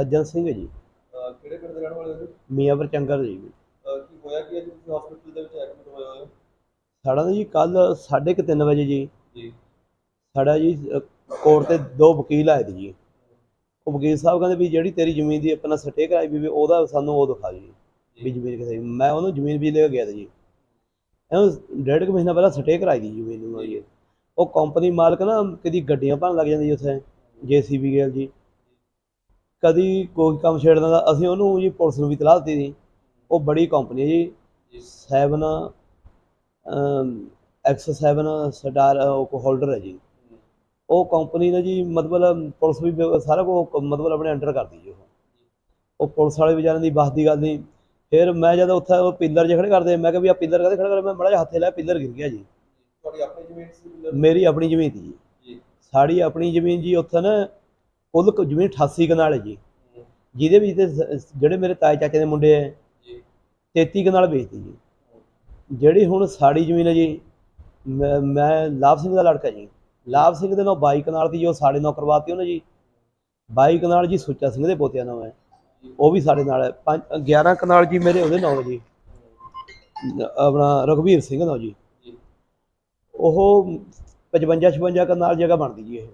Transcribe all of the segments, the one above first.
ਸੱਜਣ ਸਿੰਘ ਜੀ। ਅਹ ਕਿਹੜੇ ਪਿੰਡ ਦੇ ਰਹਿਣ ਵਾਲੇ ਹੋ ਜੀ? ਮੀਆਂਪੁਰ ਚੰਗਰ ਜੀ। ਅਹ ਕੀ ਹੋਇਆ ਕੀ ਅੱਜ ਤੁਸੀਂ ਹਸਪੀਟਲ ਦੇ ਵਿੱਚ ਐਡਮਿਟ ਹੋਏ ਹੋਏ ਹੋ। ਸਾਡਾ ਨਾ ਜੀ ਕੱਲ 3:30 ਵਜੇ ਜੀ। ਜੀ। ਸਾਡਾ ਜੀ ਕੋਰਟ ਤੇ ਦੋ ਵਕੀਲ ਆਏ ਸੀ ਜੀ। ਉਹ ਵਕੀਲ ਸਾਹਿਬ ਕਹਿੰਦੇ ਵੀ ਜਿਹੜੀ ਤੇਰੀ ਜ਼ਮੀਨ ਦੀ ਆਪਣਾ ਸਟੇ ਕਰਾਈ ਵੀ ਵੀ ਉਹਦਾ ਸਾਨੂੰ ਉਹ ਦਿਖਾ ਜੀ ਵੀ ਜ਼ਮੀਨ ਕਿਥੇ ਮੈਂ ਉਹਨੂੰ ਜ਼ਮੀਨ ਵੀ ਲੈ ਕੇ ਗਿਆ ਤਾ ਜੀ। ਇਹਨੂੰ ਡੇਢ ਕੁ ਮਹੀਨਾ ਪਹਿਲਾਂ ਸਟੇ ਕਰਾਈ ਦੀ ਜ਼ਮੀਨ ਨੂੰ ਜੀ। ਉਹ ਕੰਪਨੀ ਮਾਲਕ ਨਾ ਕਦੀ ਗੱਡੀਆਂ ਭੰਨ ਲੱਗ ਜਾਂਦੀ ਉੱਥੇ ਜੀਸੀਬੀ ਗੇਲ ਜੀ। ਕਦੀ ਕੋਈ ਕੰਮ ਛੇੜਦਾ ਦਾ ਅਸੀਂ ਉਹਨੂੰ ਜੀ ਪੁਲਿਸ ਨੂੰ ਵੀ ਤਲਾਹ ਦਿੱਤੀ ਸੀ। ਉਹ ਬੜੀ ਕੰਪਨੀ ਹੈ ਜੀ। 7 ਐਕਸ 7 ਸਟਾਰ ਉਹ ਹੋਲਡਰ ਹੈ ਜੀ। ਉਹ ਕੰਪਨੀ ਨੇ ਜੀ ਮਤਲਬ ਪੁਲਿਸ ਵੀ ਸਾਰਾ ਕੁਝ ਮਤਲਬ ਆਪਣੇ ਅੰਡਰ ਕਰਦੀ ਜੀ ਉਹ। ਉਹ ਪੁਲਿਸ ਵਾਲੇ ਵਿਚਾਰਿਆਂ ਦੀ ਬਸ ਦੀ ਗੱਲ ਨਹੀਂ। ਫਿਰ ਮੈਂ ਜਦੋਂ ਉੱਥੇ ਉਹ ਪਿੱਲਰ ਜਿਹੇ ਖੜੇ ਕਰਦੇ ਮੈਂ ਕਿਹਾ ਵੀ ਆ ਪਿੱਲਰ ਕਦੇ ਖੜਾ ਕਰ ਮੈਂ ਮੜਾ ਹੱਥੇ ਲਾਇਆ ਪਿੱਲਰ ਗਿਰ ਗਿਆ ਜੀ। ਤੁਹਾਡੀ ਆਪਣੀ ਜ਼ਮੀਨ ਸੀ ਮੇਰੀ ਆਪਣੀ ਜ਼ਮੀਨ ਸੀ ਜੀ। ਜੀ ਸਾਡੀ ਆਪਣੀ ਜ਼ਮੀਨ ਜੀ ਉੱਥੇ ਨਾ ਕੁੱਲ ਕੁ ਜ਼ਮੀਨ 88 ਕਨਾਲ ਹੈ ਜੀ। ਜਿਹਦੇ ਵਿੱਚ ਤੇ ਸ- ਜਿਹੜੇ ਮੇਰੇ ਤਾਏ ਚਾਚੇ ਦੇ ਮੁੰਡੇ ਹੈ ਜੀ। 33 ਕਨਾਲ ਵੇਚਤੀ ਜੀ। ਜਿਹੜੀ ਹੁਣ ਸਾਡੀ ਜ਼ਮੀਨ ਹੈ ਜੀ ਮੈਂ ਮੈਂ ਲਾਭ ਸਿੰਘ ਦਾ ਲੜਕਾ ਜੀ। ਲਾਭ ਸਿੰਘ ਦੇ ਨਾਲ 22 ਕਨਾਲ ਦੀ ਜੋ ਸਾਡੇ ਨਾਲ ਕਰਵਾਤੀ ਉਹਨੇ ਜੀ 22 ਕਨਾਲ ਜੀ ਸੁੱਚਾ ਸਿੰਘ ਦੇ ਪੋਤਿਆਂ ਨਾਲ ਹੈ। ਉਹ ਵੀ ਸਾਡੇ ਨਾਲ ਹੈ। ਪੰਜ 11 ਕਨਾਲ ਜੀ ਮੇਰੇ ਉਹਦੇ ਨਾਲ ਹੈ ਜੀ। ਆਪਣਾ ਰਘਵੀਰ ਸਿੰਘ ਨਾਲ ਜੀ। ਜੀ। ਉਹ 55 56 ਕਨਾਲ ਜਗ੍ਹਾ ਬਣਦੀ ਜੀ ਇਹ।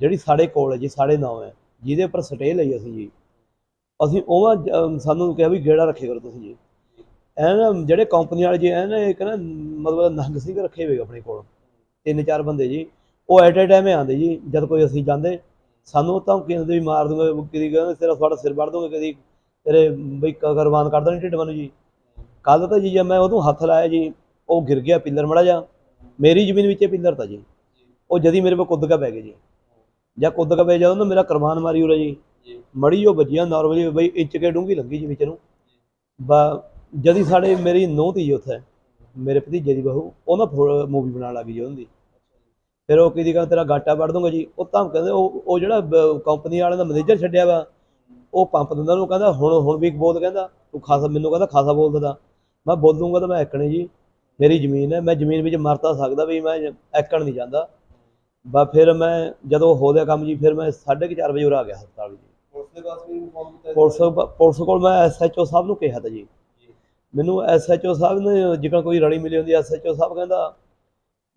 ਜਿਹੜੀ ਸਾਡੇ ਕੋਲ ਹੈ ਜੀ, ਸਾਡੇ ਨਾਮ ਹੈ, ਜਿਹਦੇ ਉੱਪਰ ਸਟੇ ਲਈ ਅਸੀਂ ਜੀ। ਅਸੀਂ ਉਹ ਸਾਨੂੰ ਕਿਹਾ ਵੀ ਗੇੜਾ ਰੱਖੇ ਕਰੋ ਤੁਸੀਂ ਜੀ। ਐ ਨਾ ਜਿਹੜੇ ਕੰਪਨੀ ਵਾਲੇ ਜੀ ਐ ਨਾ ਇੱਕ ਨਾ ਮਤਲਬ ਨੰਗ ਸਿੰਘ ਰੱਖੇ ਹੋਏ ਆਪਣੇ ਕੋਲ, ਤਿੰਨ ਚਾਰ ਬੰਦੇ ਜੀ। ਉਹ ਐਟ ਅ ਟਾਈਮ ਆਉਂਦੇ ਜੀ, ਜਦ ਕੋਈ ਅਸੀਂ ਜਾਂਦੇ, ਸਾਨੂੰ ਤਾਂ ਧਮਕੀਆਂ ਵੀ ਮਾਰ ਦੂੰਗੇ ਕਦੀ ਕਹਿੰਦੇ ਤੇਰਾ ਤੁਹਾਡਾ ਸਿਰ ਵੜ ਦੂੰਗੇ ਕਦੀ ਤੇਰੇ ਬਈ ਕੁਰਬਾਨ ਕਰ ਦੇਣੀ ਢਿੱਡ ਮੈਨੂੰ ਜੀ। ਕੱਲ ਤਾਂ ਜੀ ਜਦ ਮੈਂ ਉਹਨੂੰ ਹੱਥ ਲਾਇਆ ਜੀ, ਉਹ ਗਿਰ ਗਿਆ, ਪਿੱਲਰ ਮੜਾ ਜਾ ਮੇਰੀ ਜ਼ਮੀਨ ਵਿੱਚ ਪਿੱਲਰ ਤਾਂ ਜੀ। ਉਹ ਜਦੀ ਮੇਰੇ ਕੋਲ ਕੁੱਦ ਕੇ ਪੈ ਗਏ ਜੀ। ਜਾਂ ਕੁੱਦ ਕੇ ਪੈ ਜਦੋਂ ਨਾ ਮੇਰਾ ਕੁਰਬਾਨ ਮਾਰੀ ਉਰਾ ਜੀ। ਜੀ। ਮੜੀ ਉਹ ਵੱਜੀਆਂ ਨਾਰਮਲੀ ਬਈ ਇੰਚ ਕੇ ਡੂੰਗੀ ਲੱਗੀ ਜੀ ਵਿੱਚ ਨੂੰ। ਬਾ ਜਦੀ ਸਾਡੇ ਮੇਰੀ ਨੂੰਹ ਤੀ ਉੱਥੇ ਮੇਰੇ ਭਤੀਜੇ ਦੀ ਬਹੂ ਉਹ ਨਾ ਮੂਵੀ ਬਣਾਉਣ ਲੱਗੀ ਜੀ ਉਹਦੀ। ਫਿਰ ਉਹ ਕਿਹਦੀ ਕਹਿੰਦਾ ਤੇਰਾ ਗਾਟਾ ਵੜ ਦੂੰਗਾ ਜੀ। ਉਹ ਤਾਂ ਕਹਿੰਦੇ ਉਹ ਉਹ ਜਿਹੜਾ ਕੰਪਨੀ ਵਾਲਿਆਂ ਦਾ ਮੈਨੇਜਰ ਛੱਡਿਆ ਵਾ ਉਹ ਪੰਪ ਦਿੰਦਾ ਉਹਨੂੰ ਕਹਿੰਦਾ ਹੁਣ ਹੁਣ ਵੀ ਬੋਲ ਕਹਿੰਦਾ ਤੂੰ ਖਾਸਾ ਮੈਨੂੰ ਕਹਿੰਦਾ ਖਾਸਾ ਬੋਲਦਾ ਤਾ ਮੈਂ ਬੋਲੂੰਗਾ ਤਾਂ ਮੈਂ ਐਕਣੇ ਜੀ। ਮੇਰੀ ਜ਼ਮੀਨ ਹੈ ਮੈਂ ਜ਼ਮੀਨ ਵਿੱਚ ਮਰ ਤਾਂ ਸਕਦਾ ਵੀ ਮੈਂ ਐਕਣ ਨਹੀਂ ਜਾਂਦਾ। ਬਾ ਫਿਰ ਮੈਂ ਜਦੋਂ ਹੋ ਲਿਆ ਕੰਮ ਜੀ ਫਿਰ ਮੈਂ 4:30 ਵਜੇ ਉਰਾ ਆ ਗਿਆ ਹਸਪਤਾਲ ਜੀ। ਪੁਲਿਸ ਦੇ ਪਾਸ ਵੀ ਇਨਫੋਰਮ ਕੀਤਾ ਪੁਲਿਸ ਪੁਲਿਸ ਕੋਲ ਮੈਂ ਐਸਐਚਓ ਸਾਹਿਬ ਨੂੰ ਕਿਹਾ ਤਾ ਜੀ। ਮੈਨੂੰ ਐਸਐਚਓ ਸਾਹਿਬ ਨੇ ਜਿਕਣ ਕੋਈ ਰਲੀ ਮਿਲੀ ਹੁੰਦੀ ਐਸਐਚਓ ਸਾਹਿਬ ਕਹਿੰਦਾ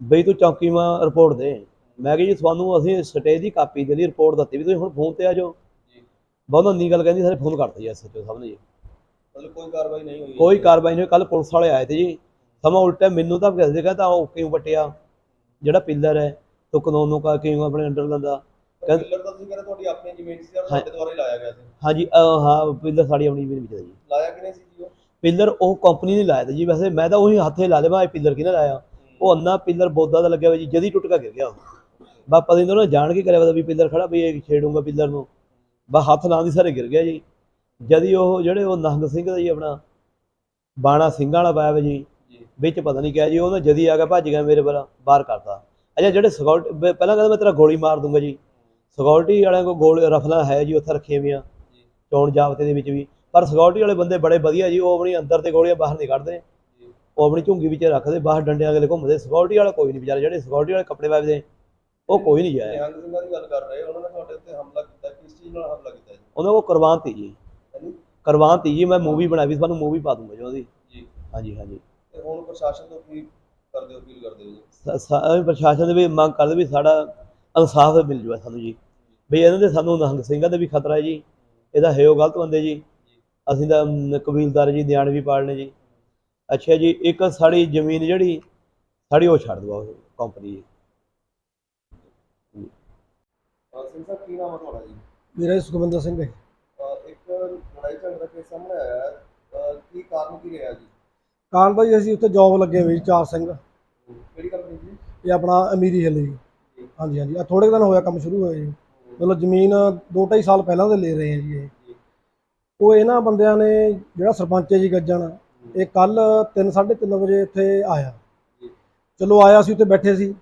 ਬਈ ਤੂੰ ਚੌਕੀ ਮਾ ਰਿਪੋਰਟ ਦੇ। ਮੈਂ ਕਿਹਾ ਜੀ ਤੁਹਾਨੂੰ ਅਸੀਂ ਸਟੇ ਦੀ ਕਾਪੀ ਦੇ ਲਈ ਰਿਪੋਰਟ ਦਿੱਤੀ ਵੀ ਤੁਸੀਂ ਹੁਣ ਫੋਨ ਤੇ ਆ ਜਾਓ। ਜੀ। ਬਹੁਤ ਨੀ ਗੱਲ ਕਹਿੰਦੀ ਸਾਰੇ ਫੋਨ ਕਰਤਾ ਜੀ ਐਸਐਚਓ ਸਾਹਿਬ ਨੇ ਜੀ। ਮਤਲਬ ਕੋਈ ਕਾਰਵਾਈ ਨਹੀਂ ਹੋਈ। ਕੋਈ ਕਾਰਵਾਈ ਨਹੀਂ ਕੱਲ ਪੁਲਿਸ ਵਾਲੇ ਆਏ ਤੇ ਜੀ। ਸਮਾਂ ਉਲਟਾ ਮੈਨੂੰ ਤਾਂ ਕਹਿੰਦੇ ਕਹਿੰਦਾ ਉਹ ਕਿਉਂ ਵਟਿਆ? ਜਿਹੜਾ ਪਿੱਲਰ ਹੈ ਤੂੰ ਕਾਨੂੰਨ ਨੂੰ ਕਾ ਕਿਉਂ ਆਪਣੇ ਅੰਡਰ ਲੰਦਾ ਕਹਿੰਦੇ- ਬਿਲਰ ਤਾਂ ਤੁਸੀਂ ਕਹਿੰਦੇ ਤੁਹਾਡੀ ਆਪਣੀ ਜ਼ਮੀਨ ਸੀ ਔਰ ਤੁਹਾਡੇ ਦੁਆਰਾ ਹੀ ਲਾਇਆ ਗਿਆ ਸੀ? ਹਾਂਜੀ ਅਹ ਹਾਂ ਪਿੱਲਰ ਸਾਡੀ ਆਪਣੀ ਜ਼ਮੀਨ ਵਿੱਚ ਜੀ। ਲਾਇਆ ਕਿ ਨਹੀਂ ਸੀ ਜੀ ਉਹ? ਪਿੱਲਰ ਉਹ ਕੰਪਨੀ ਨੇ ਲਾਇਆ ਤਾ ਜੀ। ਵੈਸੇ ਮੈਂ ਤਾਂ ਉਹੀ ਹੱਥੇ ਲਾ ਲਿਆ ਮੈਂ ਪਿੱਲਰ ਕਿਹਨੇ ਲਾਇਆ? ਉਹ ਅੰਨਾ ਪਿੱਲਰ ਬੋਦਾ ਦਾ ਲੱਗਿਆ ਹੋਇਆ ਜੀ ਜਦੀ ਟੁੱਟ ਕੇ ਗਿਰ ਗਿਆ ਉਹ। ਬਾ ਪਤਾ ਨਹੀਂ ਉਹਨਾਂ ਨੇ ਜਾਣ ਕੇ ਕਰਿਆ ਪਤਾ ਵੀ ਪਿੱਲਰ ਖੜਾ ਵੀ ਇਹ ਛੇੜੂਗਾ ਪਿੱਲਰ ਨੂੰ। ਬਾ ਹੱਥ ਨਾਲ ਦੀ ਸਾਰੇ ਗਿਰ ਗਿਆ ਜੀ। ਜਦੀ ਉਹ ਜਿਹੜੇ ਉਹ ਨਹੰਗ ਸਿੰਘ ਦਾ ਜੀ ਆਪਣਾ ਬਾਣਾ ਸਿੰਘਾਂ ਵਾਲਾ ਪਾਇਆ ਵਾ ਜੀ। ਵਿੱਚ ਪਤਾ ਨਹੀਂ ਕਿਹਾ ਜੀ ਉਹਨੇ ਜਦੀ ਆ ਕੇ ਭੱਜ ਗਿਆ ਮੇਰੇ ਪਰ ਬਾਹਰ ਕਰਤਾ। ਅੱਛਾ ਜਿਹੜੇ ਸਿਕਿਉਰਿਟੀ ਪਹਿਲਾਂ ਕਹਿੰਦਾ ਮੈਂ ਤੇਰਾ ਗੋਲੀ ਮਾਰ ਦੂੰਗਾ ਜੀ। ਸਿਕਿਉਰਿਟੀ ਵਾਲਿਆਂ ਕੋਲ ਗੋਲ ਰਫਲਾਂ ਹੈ ਜੀ ਉੱਥੇ ਰੱਖੀਆਂ ਜੀ। ਚੋਣ ਜਾਬਤੇ ਦੇ ਵਿੱਚ ਵੀ। ਪਰ ਸਿਕਿਉਰਿਟੀ ਵਾਲੇ ਬੰਦੇ ਬੜੇ ਵਧੀਆ ਜੀ ਉਹ ਆਪਣੀ ਅੰਦਰ ਤੇ ਗੋਲੀਆਂ ਬਾਹਰ ਨਹੀਂ ਕੱਢਦੇ। ਉਹ ਆਪਣੀ ਝੁੰਗੀ ਵਿੱਚ ਰੱਖਦੇ ਬਾਹਰ ਡੰਡਿਆਂ ਅਗਲੇ ਘੁੰਮਦੇ। ਸਿਕਿਉਰਿਟੀ ਵਾਲਾ ਕੋਈ ਨਹੀਂ ਵਿਚਾਰੇ ਜਿਹੜੇ ਸਿਕਿਉਰਿਟੀ ਵਾਲੇ ਕੱਪੜੇ ਪਾਉਂਦੇ ਉਹ ਕੋਈ ਨਹੀਂ ਜਾਇਆ। ਨਿਹੰਗ ਸਿੰਘਾਂ ਦੀ ਗੱਲ ਕਰ ਰਹੇ ਉਹਨਾਂ ਨੇ ਤੁਹਾਡੇ ਉੱਤੇ ਹਮਲਾ ਕੀਤਾ ਕਿਸ ਚੀਜ਼ ਨਾਲ ਹਮਲਾ ਕੀਤਾ ਜੀ? ਉਹਨਾਂ ਕੋਲ ਕੁਰਬਾਨ ਤੀ ਜੀ। ਹਾਂਜੀ। ਕੁਰਬਾਨ ਤੀ ਜੀ ਮੈਂ ਮੂਵੀ ਬਣਾਈ ਵੀ ਤੁਹਾਨੂੰ ਮੂਵੀ ਪਾ ਦੂੰਗਾ ਜੀ ਉਹਦੀ। ਜੀ। ਹਾਂਜੀ ਹਾਂਜੀ। ਤੇ ਹੁਣ ਪ੍ਰਸ਼ਾਸਨ ਤੋਂ ਕੀ ਕਰਦੇ ਹੋ ਅਪੀਲ ਕਰਦੇ ਹੋ ਜੀ? ਸ- ਸ- ਅਸੀਂ ਪ੍ਰਸ਼ਾਸਨ ਦੇ ਵੀ ਮੰਗ ਕਰਦੇ ਵੀ ਸਾਡਾ ਇਨਸਾਫ ਮਿਲ ਜੂਗਾ ਸਾਨੂੰ ਜੀ। ਵੀ ਇਹਨਾਂ ਦੇ ਸਾਨੂੰ ਨਹੰਗ ਸਿੰਘਾਂ ਦੇ ਵੀ ਖਤਰਾ ਹੈ ਜੀ। ਇਹਦਾ ਹੈ ਉਹ ਗਲਤ ਬੰਦੇ ਜੀ। ਅਸੀਂ ਤਾਂ ਅਮ, ਕਬੀਲਦਾਰ ਜੀ ਨਿਆਣੇ ਵੀ ਪਾਲਣੇ ਜੀ। ਅੱਛਾ ਜੀ ਇੱਕ ਸਾਡੀ ਜ਼ਮੀਨ ਜਿਹੜੀ ਸਾਡੀ ਉਹ ਛੱਡ ਦਵਾ ਕੰਪਨੀ ਜੀ। ਅਹ ਸਿੰਘ ਸਾਹਿਬ ਕੀ ਨਾਮ ਹੈ ਤੁਹਾਡਾ ਜੀ? ਮੇਰਾ ਜੀ ਸੁਖਵਿੰਦਰ ਸਿੰਘ ਹੈ। ਅਹ ਇੱਕ ਲੜਾਈ ਝਗੜਾ ਦਾ ਕੇਸ ਸਾਹਮਣੇ ਆਇਆ ਹੈ। ਅਹ ਕੀ ਕਾਰਨ ਕੀ ਰਿਹਾ ਜੀ? ਕਾਰਨ ਤਾਂ ਜੀ ਅਸੀਂ ਉੱਥੇ ਜੌਬ ਲੱਗੇ ਹੋਏ ਜੀ ਚਾਰ ਸਿੰਘ। ਕਿਹੜੀ ਕੰਪਨੀ ਜੀ ਇਹ ਆਪਣਾ ਅਮੀਰੀ ਹਿੱਲ ਜੀ। ਹਾਂਜੀ ਹਾਂਜੀ। ਆ ਥੋੜੇ ਦਿਨ ਹੋਇਆ ਕੰਮ ਸ਼ੁਰੂ ਹੋਇਆ ਜੀ। ਮਤਲਬ ਜ਼ਮੀਨ 2.5 ਸਾਲ ਪਹਿਲਾਂ ਦੇ ਲੈ ਰਹੇ ਆ ਜੀ ਇਹ। ਉਹ ਇਹਨਾਂ ਬੰਦਿਆਂ ਨੇ ਜਿਹੜਾ ਸਰਪੰਚ ਹੈ ਜੀ ਗੱਜਣ ਇਹ ਕੱਲ 3:30 ਵਜੇ ਇੱਥੇ ਆਇਆ। ਚਲੋ ਆਇਆ ਸੀ ਉੱਥੇ ਬੈਠੇ ਸੀ।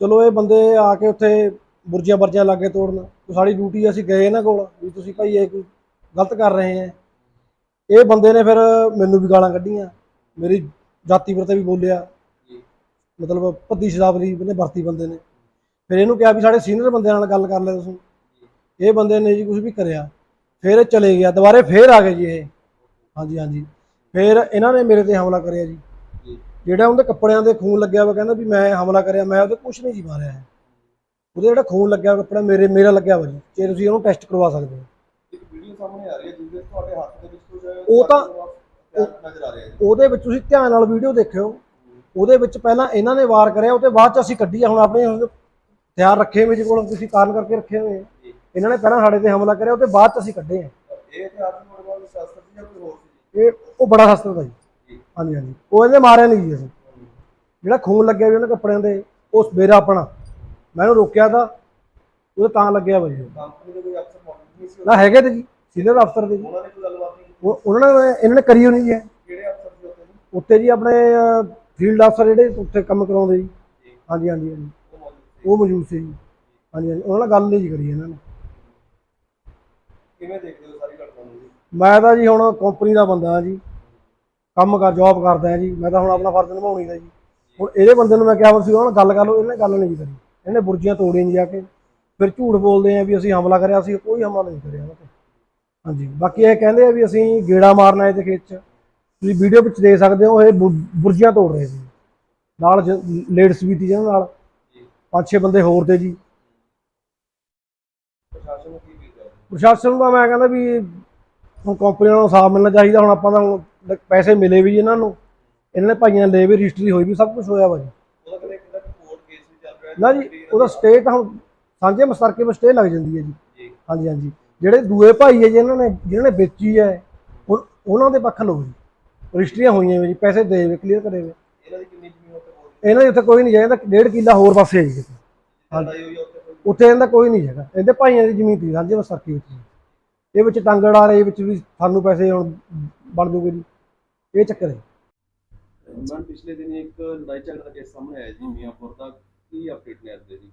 ਚਲੋ ਇਹ ਬੰਦੇ ਆ ਕੇ ਉੱਥੇ ਬੁਰਜੀਆਂ ਬਰਜੀਆਂ ਲੱਗੇ ਤੋੜਨ। ਸਾਡੀ ਡਿਊਟੀ ਅਸੀਂ ਗਏ ਇਹਨਾਂ ਕੋਲ ਵੀ ਤੁਸੀਂ ਭਾਈ ਇਹ ਕੋਈ ਗਲਤ ਕਰ ਰਹੇ ਹੈ ਇਹ ਬੰਦੇ ਨੇ ਫਿਰ ਮੈਨੂੰ ਵੀ ਗਾਲਾਂ ਕੱਢੀਆਂ। ਮੇਰੀ ਜਾਤੀ ਪ੍ਰਤੀ ਵੀ ਬੋਲਿਆ। ਮਤਲਬ ਭੱਦੀ ਸ਼ਰਾਬਰੀ ਨੇ ਵਰਤੀ ਬੰਦੇ ਨੇ। ਫਿਰ ਇਹਨੂੰ ਕਿਹਾ ਵੀ ਸਾਡੇ ਸੀਨੀਅਰ ਬੰਦਿਆਂ ਨਾਲ ਗੱਲ ਕਰ ਲੈ ਤੁਸੀਂ। ਇਹ ਬੰਦੇ ਨੇ ਜੀ ਕੁਝ ਵੀ ਕਰਿਆ। ਫਿਰ ਇਹ ਚਲੇ ਗਿਆ। ਦੁਬਾਰੇ ਫੇਰ ਆ ਗਏ ਜੀ ਇਹ। ਹਾਂਜੀ ਹਾਂਜੀ। ਫਿਰ ਇਹਨਾਂ ਨੇ ਮੇਰੇ ਤੇ ਹਮਲਾ ਕਰਿਆ ਜੀ। ਜਿਹੜਾ ਉਹਦੇ ਕੱਪੜਿਆਂ ਦੇ ਖੂਨ ਲੱਗਿਆ ਵਾ ਕਹਿੰਦਾ ਵੀ ਮੈਂ ਹਮਲਾ ਕਰਿਆ। ਮੈਂ ਉਹਦੇ ਕੁਝ ਨਹੀਂ ਜੀ ਮਾਰਿਆ ਉਹਦੇ ਜਿਹੜਾ ਖੂਨ ਲੱਗਿਆ ਕੱਪੜਾ ਮੇਰੇ ਮੇਰਾ ਲੱਗਿਆ ਵਾ ਜੀ। ਜੇ ਤੁਸੀਂ ਉਹਨੂੰ ਟੈਸਟ ਕਰਵਾ ਸਕਦੇ ਹੋ। ਇੱਕ ਵੀਡੀਓ ਸਾਹਮਣੇ ਆ ਰਹੀ ਹੈ ਵਿੱਚ ਤੁਹਾਡੇ ਹੱਥ ਦੇ ਵਿੱਚ ਉਹ ਤਾਂ- ਨਜ਼ਰ ਆ ਰਿਹਾ ਹੈ ਉਹਦੇ ਵਿੱਚ ਤੁਸੀਂ ਧਿਆਨ ਨਾਲ ਵੀਡੀਓ ਦੇਖਿਓ। ਉਹਦੇ ਵਿੱਚ ਪਹਿਲਾਂ ਇਹਨਾਂ ਨੇ ਵਾਰ ਕਰਿਆ ਉਹ ਤੇ ਬਾਅਦ ਚ ਅਸੀਂ ਕੱਢੀ ਆ ਹੁਣ ਆਪਣੇ ਹਥਿਆਰ ਰੱਖੇ ਹੋਏ ਕੋਲ ਤੁਸੀਂ ਕਾਰਨ ਕਰਕੇ ਰੱਖੇ ਹੋਏ ਆ। ਇਹਨਾਂ ਨੇ ਪਹਿਲਾਂ ਸਾਡੇ ਤੇ ਹਮਲਾ ਕਰਿਆ ਉਹ ਤੇ ਬਾਅਦ ਚ ਅਸੀਂ ਕੱਢੇ ਆ। ਇਹ ਹਥਿਆਰ ਸੀ ਤੁਹਾਡੇ ਕੋਲ ਸ਼ਾਸਤਰ ਸੀ ਜਾਂ ਕੋਈ ਹੋਰ ਸੀ? ਇਹ ਉਹ ਬੜਾ ਸ਼ਸਤਰ ਦਾ ਜੀ। ਹਾਂਜੀ ਹਾਂਜੀ। ਉਹ ਇਹਨੇ ਮਾਰਿਆ ਨਹੀਂ ਜੀ ਅਸੀਂ। ਜਿਹੜਾ ਖੂਨ ਲੱਗਿਆ ਵੀ ਉਹਨੇ ਕੱਪੜਿਆਂ ਦੇ ਉਸ ਮੇਰਾ ਆਪਣਾ। ਮੈਂ ਉਹਨੂੰ ਰੋਕਿਆ ਤਾਂ ਉਹ ਤਾਂ ਲੱਗਿਆ ਵਾ ਜੀ। ਕੰਪਨੀ ਦੇ ਕੋਈ ਅਫਸਰ ਮੌਜੂਦ ਨਹੀਂ ਸੀ। ਨਾ ਹੈਗੇ ਤੇ ਜੀ ਸੀਨੀਅਰ ਅਫਸਰ ਦੇ ਜੀ। ਉਹਨਾਂ ਨੇ ਕੋਈ ਕੀਤੀ ਉਹ ਉਹਨਾਂ ਨੇ ਇਹਨਾਂ ਨੇ ਕਰੀ ਹੋਣੀ ਜੀ। ਇਹ। ਕਿਹੜੇ ਅਫਸਰ ਸੀ ਉੱਥੇ ਜੀ ਉੱਤੇ ਜੀ ਆਪਣੇ ਫੀਲਡ ਅਫਸਰ ਜਿਹੜੇ ਉੱਥੇ ਕੰਮ ਕਰਾਉਂਦੇ ਜੀ। ਹਾਂਜੀ ਹਾਂਜੀ ਹਾਂਜੀ। ਉਹ ਮੌਜੂਦ ਸੀ ਉਹ ਮੌਜੂਦ ਸੀ ਜੀ। ਹਾਂਜੀ ਹਾਂਜੀ। ਉਹਨਾਂ ਨਾਲ ਗੱਲ ਨਹੀਂ ਜੀ ਕਰੀ ਇਹਨਾਂ ਨੇ। ਕਿਵੇਂ ਦੇਖਦੇ ਹੋ ਸਾਰੀ ਘਟਨਾ ਨੂੰ ਜੀ? ਮੈਂ ਤਾਂ ਜੀ ਹੁਣ ਕੰਪਨੀ ਦਾ ਬੰਦਾ ਹਾਂ ਜੀ। ਕੰਮ ਕਰ ਜੌਬ ਕਰਦਾ ਹਾਂ ਜੀ। ਮੈਂ ਤਾਂ ਹੁਣ ਆਪਣਾ ਫਰਜ਼ ਨਿਭਾਉਣੀ ਦਾ ਜੀ। ਹੁਣ ਇਹਦੇ ਬੰਦੇ ਨੂੰ ਮੈਂ ਕਿਹਾ ਸੀ ਉਹਨਾਂ ਨਾਲ ਗੱਲ ਕਰ ਲਓ। ਇਹਨੇ ਗੱਲ ਨਹੀਂ ਕਰੀ। ਇਹਨੇ ਬੁਰਜੀਆਂ ਤੋੜੀਆਂ ਜੀ ਜਾ ਕੇ। ਫਿਰ ਝੂਠ ਬੋਲਦੇ ਆ ਵੀ ਅਸੀਂ ਹਮਲਾ ਕਰਿਆ ਸੀ। ਕੋਈ ਹਮਲਾ ਨਹੀਂ ਕਰਿਆ। ਉਹਨਾਂ ਤੇ ਹਾਂਜੀ। ਬਾਕੀ ਇਹ ਕਹਿੰਦੇ ਆ ਵੀ ਅਸੀਂ ਗੇੜਾ ਮਾਰਨ ਤੇ ਖੇਤ 'ਚ। ਤੁਸੀਂ ਵੀਡੀਓ ਵਿੱਚ ਦੇਖ ਸਕਦੇ ਹੋ ਇਹ ਬੁਰਜੀਆਂ ਤੋੜ ਰਹੇ ਸੀ। ਨਾਲ ਲੇਡੀਜ਼ ਵੀ ਤੀ ਜਿਹਨਾਂ ਨਾਲ। ਪੰਜ ਛੇ ਬੰਦੇ ਹੋਰ ਤੇ ਜੀ। ਪ੍ਰਸ਼ਾਸਨ ਨੂੰ ਕੀ ਕੀਤਾ ਪ੍ਰਸ਼ਾਸਨ ਤਾਂ ਮੈਂ ਕਹਿੰਦਾ ਵੀ ਹੁਣ ਕੰਪਨੀ ਨੂੰ ਇਨਸਾਫ ਮਿਲਣਾ ਚਾਹੀਦਾ। ਹੁਣ ਆਪਾਂ ਹੁਣ ਪੈਸੇ ਮਿਲੇ ਵੀ ਇਹਨਾਂ ਨੂੰ। ਇਹਨਾਂ ਨੇ ਭਾਈਆਂ ਲਏ ਵੀ ਰਜਿਸਟਰੀ ਹੋਈ ਵੀ ਸਭ ਕੁਝ ਹੋਇਆ ਵਾ ਜੀ। ਦਾ ਨਾ ਜੀ ਉਹਦਾ ਸਟੇ ਤਾਂ ਹੁਣ ਸਾਂਝੇ ਮਸਤਰਕੇ ਵਿੱਚ ਸਟੇ ਲੱਗ ਜਾਂਦੀ ਹੈ ਜੀ। ਹਾਂਜੀ ਹਾਂਜੀ। ਜਿਹੜੇ ਦੂਏ ਭਾਈ ਹੈ ਜੀ ਇਹਨਾਂ ਨੇ ਜਿਹਨਾਂ ਨੇ ਵੇਚੀ ਹੈ ਉਹ- ਉਹਨਾਂ ਦੇ ਪੱਖ ਲਓ ਜੀ। ਰਜਿਸਟਰੀਆਂ ਹੋਈਆਂ ਵੇ ਜੀ ਪੈਸੇ ਦੇ ਵੇ ਕਲੀਅਰ ਕਰੇ ਵੇ। ਇਹਨਾਂ ਦੀ ਕਿੰਨੀ ਜ਼ਮੀਨ ਉੱਤੇ ਬੋਲਦੀ ਇਹਨਾਂ ਦੀ ਉੱਥੇ ਕੋਈ ਨਹੀਂ ਜਾਏਗਾ ਡੇਢ ਕਿੱਲਾ ਹੋਰ ਪਾਸੇ ਹੈ ਜੀ। ਕਿਤੇ। ਲੜਾਈ ਹੋਈ ਆ ਉੱਥੇ ਕੋਈ ਉੱਥੇ ਇਹਦਾ ਕੋਈ ਨਹੀਂ ਹੈਗਾ ਇਹਦੇ ਭਾਈਆਂ ਦੀ ਜ਼ਮੀਨ ਤੀ ਸਾਂਝੇ ਮਸਤਰਕੇ ਵਿੱਚ ਜੀ। ਇਹ ਵਿੱਚ ਟੰਗੜ ਆ ਰਹੇ ਵਿੱਚ ਵੀ ਸਾਨੂੰ ਪੈਸੇ ਹੁਣ ਬਣ ਜੂਗੇ ਜੀ। ਇਹ ਚੱਕਰ ਹੈ। ਮੈਮ ਪਿਛਲੇ ਦਿਨ ਇੱਕ ਲੜਾਈ ਝਗੜਾ ਦਾ ਕੇਸ ਸਾਹਮਣੇ ਆਇਆ ਜੀ ਮੀਆਂਪੁਰ ਦਾ। ਕੀ ਅਪਡੇਟ ਨੇ ਅੱਜ ਦੇ ਜੀ?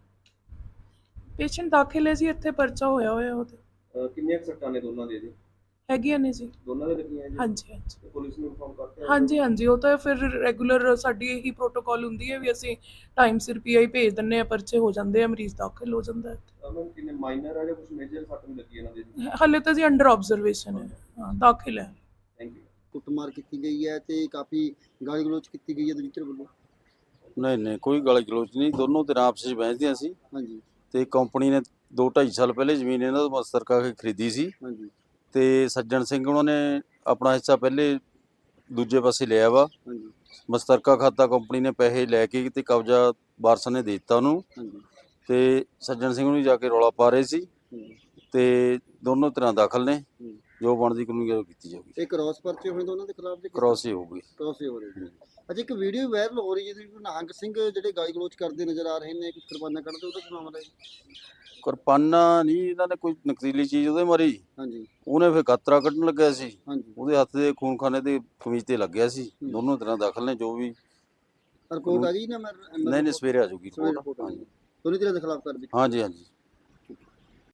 ਪੇਸ਼ੈਂਟ ਦਾਖਲ ਹੈ ਜੀ ਇੱਥੇ ਪਰਚਾ ਹੋਇਆ ਹੋਇਆ ਉਹਦੇ। ਅਹ ਕਿੰਨੀਆਂ ਕੁ ਸੱਟਾਂ ਨੇ ਦੋਨਾਂ ਦੇ ਜੀ? ਹੈਗੀਆਂ ਨੇ ਜੀ। ਦੋਨਾਂ ਦੇ ਲੱਗੀਆਂ ਜੀ? ਹਾਂਜੀ ਹਾਂਜੀ। ਤੇ ਪੁਲਿਸ ਨੂੰ ਇਨਫੋਰਮ ਕਰਤੇ ਹਾਂਜੀ ਹਾਂਜੀ। ਉਹ ਤਾਂ ਫਿਰ ਰੈਗੂਲਰ ਸਾਡੀ ਇਹੀ ਪ੍ਰੋਟੋਕਾਲ ਹੁੰਦੀ ਹੈ ਵੀ ਅਸੀਂ ਟਾਈਮ ਸਿਰ ਪੀਆਈ ਭੇਜ ਦਿੰਨੇ ਆ ਪਰਚੇ ਹੋ ਜਾਂਦੇ ਆ ਮਰੀਜ਼ ਦਾਖਲ ਹੋ ਜਾਂਦਾ ਹੈ। ਮੈਮ ਕਿੰਨੇ ਮਾਈਨਰ ਆ ਜਾਂ ਕੁਝ ਮੇਜਰ ਸੱਟ ਵੀ ਲੱਗੀ ਇਹਨਾਂ ਦੇ ਜੀ? ਹਾਲੇ ਤਾਂ ਜੀ ਅੰਡਰ ਆਬਜ਼ਰਵੇਸ਼ਨ ਹੈ। ਹਾਂ ਦਾਖਲ ਹੈ। ਥੈਂਕ ਯੂ ਕੁੱਟਮਾਰ ਕੀਤੀ ਗਈ ਹੈ ਤੇ ਕਾਫੀ ਗਾਲੀ ਗਲੋਚ ਕੀਤੀ ਗਈ ਹੈ ਦਵਿੰਦਰ ਵੱਲੋਂ? ਨਹੀਂ ਨਹੀਂ। ਕੋਈ ਗਾਲੀ ਗਲੋਚ ਨਹੀਂ। ਦੋਨੋਂ ਧਿਰਾਂ ਆਪਸ ਵਿੱਚ ਬਹਿਸਦੀਆਂ ਸੀ ਹਾਂਜੀ। ਤੇ ਕੰਪਨੀ ਨੇ 2.5 ਸਾਲ ਪਹਿਲੇ ਜ਼ਮੀਨ ਇਹਨਾਂ ਤੋਂ ਮਸਤਰ ਕਰਕੇ ਖਰੀਦੀ ਸੀ। ਹਾਂਜੀ। ਤੇ ਸੱਜਣ ਸਿੰਘ ਉਹਨਾਂ ਨੇ ਆਪਣਾ ਹਿੱਸਾ ਪਹਿਲੇ ਦੂਜੇ ਪਾਸੇ ਲਿਆ ਵਾ। ਹਾਂਜੀ। ਮਸਤਰਕਾ ਖਾਤਾ ਕੰਪਨੀ ਨੇ ਪੈਸੇ ਲੈ ਕੇ ਤੇ ਕਬਜ਼ਾ ਵਾਰਸਾਂ ਨੇ ਦੇ ਦਿੱਤਾ ਉਹਨੂੰ। ਹਾਂਜੀ। ਤੇ ਸੱਜਣ ਸਿੰਘ ਨੂੰ ਜਾ ਕੇ ਰੌਲਾ ਪਾ ਰਹੇ ਸੀ। ਤੇ ਦੋਨੋਂ ਧਿਰਾਂ ਦਾਖਲ ਨੇ। ਜੋ ਬਣਦੀ ਕਾਨੂੰਨੀ ਕਾਰਵਾਈ ਕੀਤੀ ਜਾਊਗੀ। ਇਹ ਕ੍ਰਾਸ ਪਰਚੇ ਹੋਏ ਤਾਂ ਉਹਨਾਂ ਦੇ ਖਿਲਾਫ ਦੇ ਕ੍ਰਾਸ ਹੀ ਹੋਊਗੀ। ਕ੍ਰਾਸ ਹੀ ਹੋ ਰਹੇ ਨੇ। ਅੱਛਾ ਇੱਕ ਵੀਡੀਓ ਵਾਇਰਲ ਹੋ ਰਹੀ ਹੈ ਜਿਹਦੇ ਵਿੱਚ ਨਾਹੰਗ ਸਿੰਘ ਜਿਹੜੇ ਗਾਲੀ ਗਲੋਚ ਕਰਦੇ ਨਜ਼ਰ ਆ ਰਹੇ ਨੇ ਕੁਝ ਕੁਰਬਾਨਾ ਕੱਢਦੇ ਉਹਦਾ ਕੀ ਮਾਮਲਾ ਹੈ ਕਿਰਪਾਨਾਂ ਨਹੀਂ ਇਹਨਾਂ ਨੇ ਕੋਈ ਨਕਦੀਲੀ ਚੀਜ਼ ਉਹਦੇ ਮਾਰੀ। ਹਾਂਜੀ। ਉਹਨੇ ਫਿਰ ਗਾਤਰਾ ਕੱਢਣ ਲੱਗਿਆ ਸੀ। ਹਾਂਜੀ। ਉਹਦੇ ਹੱਥ ਦੇ ਖੂਨਖਾਨੇ ਤੇ ਕਮੀਜ਼ ਤੇ ਲੱਗਿਆ ਸੀ। ਦੋਨੋਂ ਤਰ੍ਹਾਂ ਦਾਖਲ ਨੇ ਜੋ ਵੀ। ਰਿਪੋਰਟ ਆ ਗਈ ਨਾ ਮੈਂ ਨਹੀਂ ਨਹੀਂ ਸਵੇਰੇ ਆ ਜਾਊਗੀ ਰਿਪੋਰਟ ਹਾਂਜੀ। ਦੋਨੇ ਧਿਰਾਂ ਦੇ ਖਿਲਾਫ ਕਰ ਦਿੱਤੀ। ਹਾਂਜੀ ਹਾਂਜੀ।